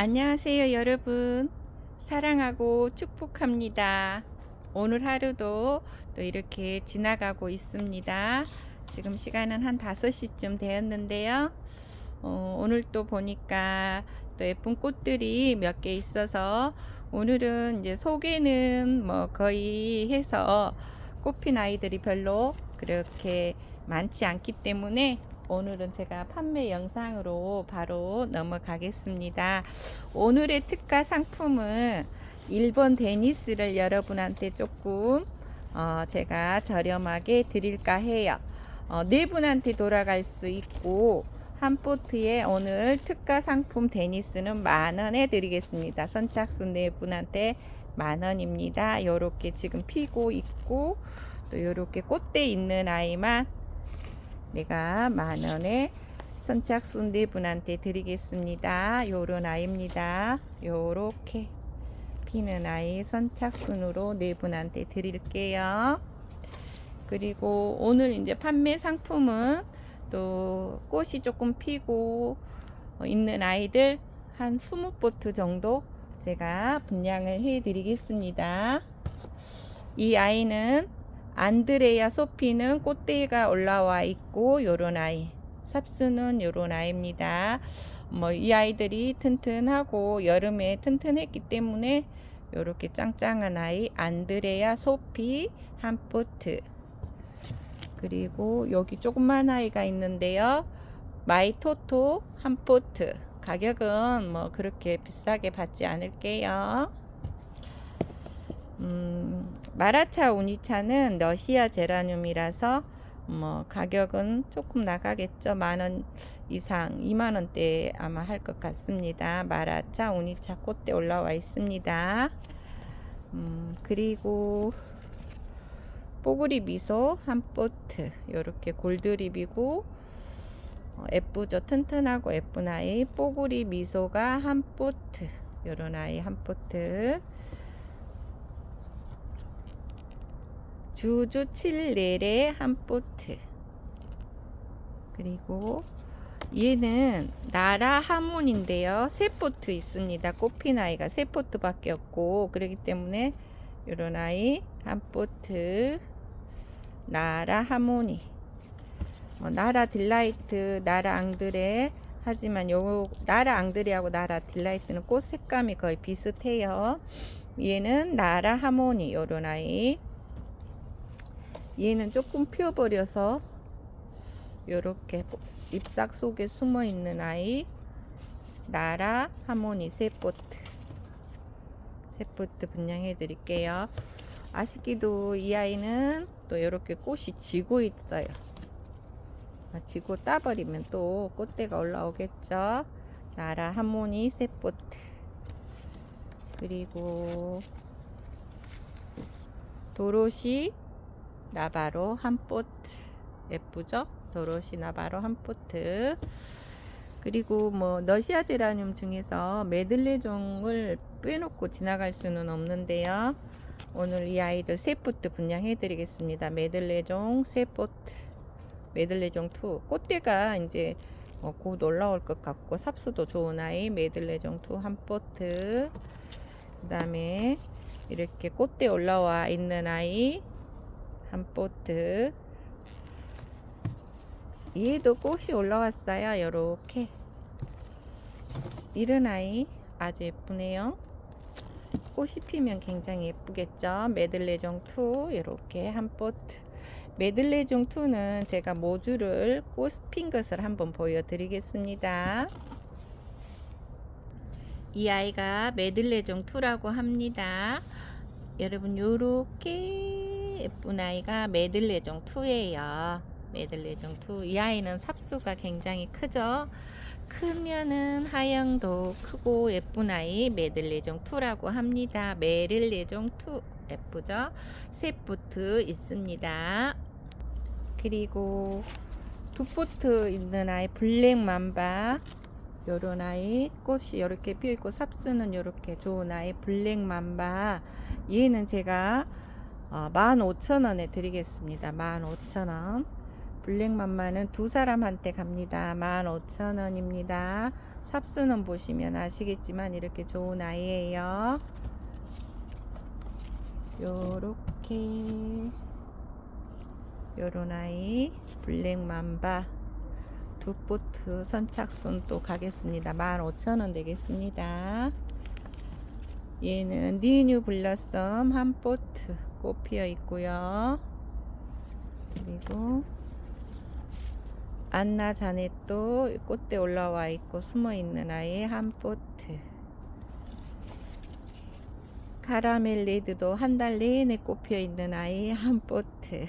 안녕하세요, 여러분. 사랑하고 축복합니다. 오늘 하루도 또 이렇게 지나가고 있습니다. 지금 시간은 한 5시쯤 되었는데요. 어, 오늘 또 보니까 또 예쁜 꽃들이 몇 개 있어서 오늘은 이제 소개는 뭐 거의 해서 꽃핀 아이들이 별로 그렇게 많지 않기 때문에 오늘은 제가 판매 영상으로 바로 넘어가겠습니다. 오늘의 특가 상품은 일본 데니스를 여러분한테 조금 어, 제가 저렴하게 드릴까 해요. 어, 네 분한테 돌아갈 수 있고 한 포트에 오늘 특가 상품 데니스는 만 원에 드리겠습니다. 선착순 네 분한테 만 원입니다. 요렇게 지금 피고 있고 또 요렇게 꽃대 있는 아이만 내가 만 원에 선착순 네 분한테 드리겠습니다. 요런 아이입니다. 요렇게 피는 아이 선착순으로 네 분한테 드릴게요. 그리고 오늘 이제 판매 상품은 또 꽃이 조금 피고 있는 아이들 한 20보트 정도 제가 분양을 해 드리겠습니다. 이 아이는 안드레아 소피는 꽃대가 올라와 있고 요런 아이 삽수는 요런 아이입니다. 뭐 이 아이들이 튼튼하고 여름에 튼튼했기 때문에 요렇게 짱짱한 아이 안드레아 소피 한 포트 그리고 여기 조그만 아이가 있는데요. 마이토토 한 포트 가격은 뭐 그렇게 비싸게 받지 않을게요. 음, 마라차 우니차는 러시아 제라늄이라서 뭐 가격은 조금 나가겠죠. 만 원 이상, 2만 원대 아마 할 것 같습니다. 마라차 우니차 꽃대 올라와 있습니다. 음, 그리고 뽀글이 미소 한 포트 요렇게 골드립이고 어, 예쁘죠 튼튼하고 예쁜 아이 뽀글이 미소가 한 포트 요런 아이 한 포트 주주 칠레레 한 포트. 그리고 얘는 나라 하몬인데요. 세 포트 있습니다. 꽃핀 아이가 세 포트 밖에 없고 그렇기 때문에 요런 아이 한 포트. 나라 하모니 뭐 나라 딜라이트 나라 앙드레. 하지만 요 나라 앙드레하고 나라 딜라이트는 꽃 색감이 거의 비슷해요. 얘는 나라 하모니 요런 아이 얘는 조금 피어버려서 요렇게 잎삭 속에 숨어 있는 아이 나라 하모니 세포트. 세포트 분양해 드릴게요. 아쉽기도 이 아이는 또 이렇게 꽃이 지고 있어요. 아, 지고 따버리면 또 꽃대가 올라오겠죠? 나라 하모니 세포트. 그리고 도로시 나바로 한 포트 예쁘죠? 도로시 나바로 한 포트 그리고 뭐 너시아 제라늄 중에서 메들레종을 빼놓고 지나갈 수는 없는데요. 오늘 이 아이들 세 포트 분양해 드리겠습니다. 메들레종 세 포트 메들레종 2 꽃대가 이제 어, 곧 올라올 것 같고 삽수도 좋은 아이 메들레종 2한 포트 그 다음에 이렇게 꽃대 올라와 있는 아이 한 포트. 얘도 꽃이 올라왔어요. 요렇게. 이런 아이 아주 예쁘네요. 꽃이 피면 굉장히 예쁘겠죠? 메들레종 2 이렇게 한 포트. 메들레종 2는 제가 모주를 꽃핀 것을 한번 보여드리겠습니다. 이 아이가 메들레종 2라고 합니다. 여러분 요렇게 예쁜 아이가 메들레종 2예요 메들레종 2. 이 아이는 삽수가 굉장히 크죠. 크면은 하영도 크고 예쁜 아이 메들레종 2라고 합니다. 메들레종 2 예쁘죠? 세포트 있습니다. 그리고 두 포트 있는 아이 블랙 맘바 요런 아이 꽃이 이렇게 피어 있고 삽수는 이렇게 좋은 아이 블랙 맘바 얘는 제가 어, 15,000원에 드리겠습니다. 15,000원 블랙맘마는 두 사람한테 갑니다. 15,000원입니다. 삽수는 보시면 아시겠지만 이렇게 좋은 아이예요. 요렇게 요런 아이 블랙맘바 두 포트 선착순 또 가겠습니다. 15,000원 되겠습니다. 얘는 니뉴 블러썸 한 포트 꽃 피어 있고요. 그리고 안나 자넷도 꽃대 올라와 있고 숨어 있는 아이 한 포트. 카라멜리드도 한 달 내내 꽃 피어 있는 아이 한 포트.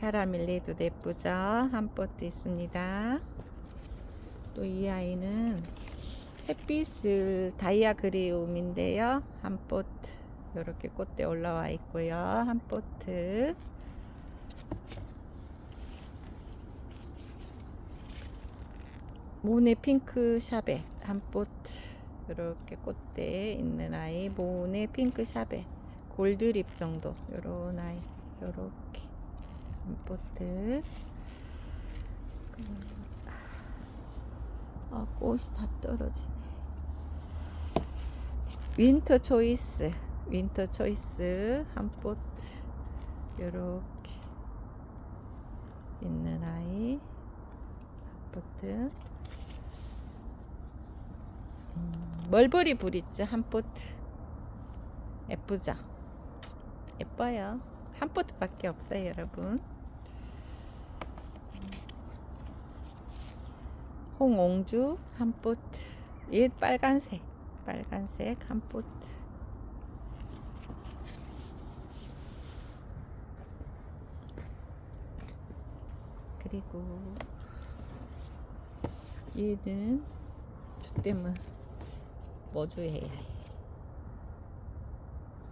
카라멜리드 예쁘죠? 한 포트 있습니다. 또 이 아이는 햇빛을 다이아 그리움인데요. 한 포트. 이렇게 꽃대 올라와 있고요. 한 포트. 모네 핑크 샤벳 한 포트. 이렇게 꽃대에 있는 아이 모네 핑크 샤벳 골드립 정도 요런 아이 요렇게 한 포트. 아 꽃이 다 떨어지네. 윈터 초이스 윈터 초이스 한 포트 요렇게 있는 아이 한 포트. 음, 멀버리 브릿지? 한 포트. 예쁘죠? 예뻐요. 한 포트밖에 없어요 여러분. 홍옹주 한 포트. 얘 빨간색 빨간색 한 포트 그리고 얘는 주댐은 뭐 주해야 해.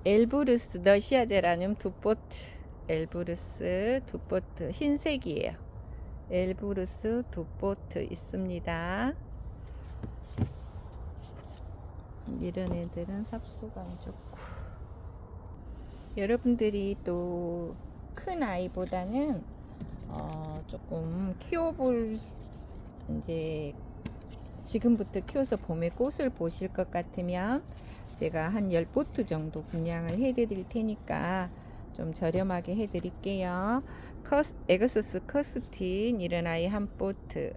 엘브루스 너시아 제라늄 두 포트. 엘브루스 두 포트 흰색이에요. 엘브루스 두 포트 있습니다. 이런 애들은 삽수가 안 좋고. 여러분들이 또 큰 아이보다는 어 조금 키워볼 이제 지금부터 키워서 봄에 꽃을 보실 것 같으면 제가 한 10포트 정도 분양을 해 드릴 테니까 좀 저렴하게 해 드릴게요. 커스, 에그소스 커스틴 이런 아이 한 포트.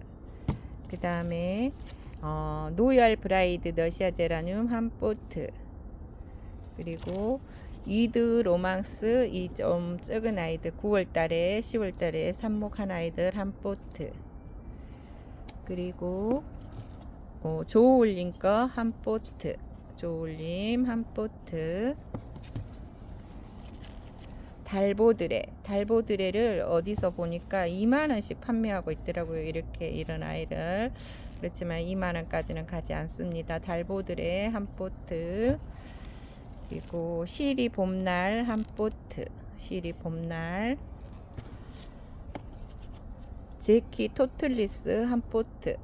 그 다음에 어, 노열 브라이드 너시아 제라늄 한 포트. 그리고 이드 로망스 이좀 적은 아이들 9월달에 10월달에 삽목 한 아이들 한 포트. 그리고 어, 조올림 거한 포트. 조올림 한 포트. 달보드레. 달보드레를 어디서 보니까 2만원씩 판매하고 있더라고요 이렇게 이런 아이를. 그렇지만 2만원까지는 가지 않습니다. 달보드레 한 포트 그리고 시리 봄날 한 포트 시리 봄날. 제키 토틀리스 한 포트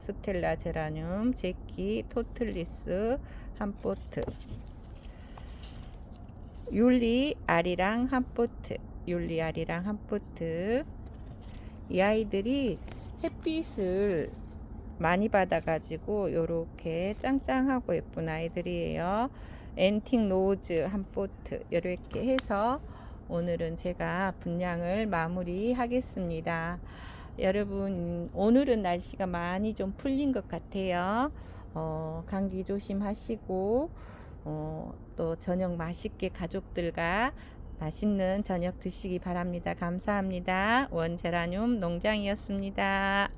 스텔라 제라늄 제키 토틀리스 한 포트. 율리 아리랑 한 포트 율리 아리랑 한 포트. 이 아이들이 햇빛을 많이 받아가지고 요렇게 짱짱하고 예쁜 아이들이에요 앤틱 노즈 한 포트 이렇게 해서 오늘은 제가 분량을 마무리 하겠습니다 여러분 오늘은 날씨가 많이 좀 풀린 것 같아요 어, 감기 조심하시고 어, 또 저녁 맛있게 가족들과 맛있는 저녁 드시기 바랍니다. 감사합니다. 원제라늄 농장이었습니다.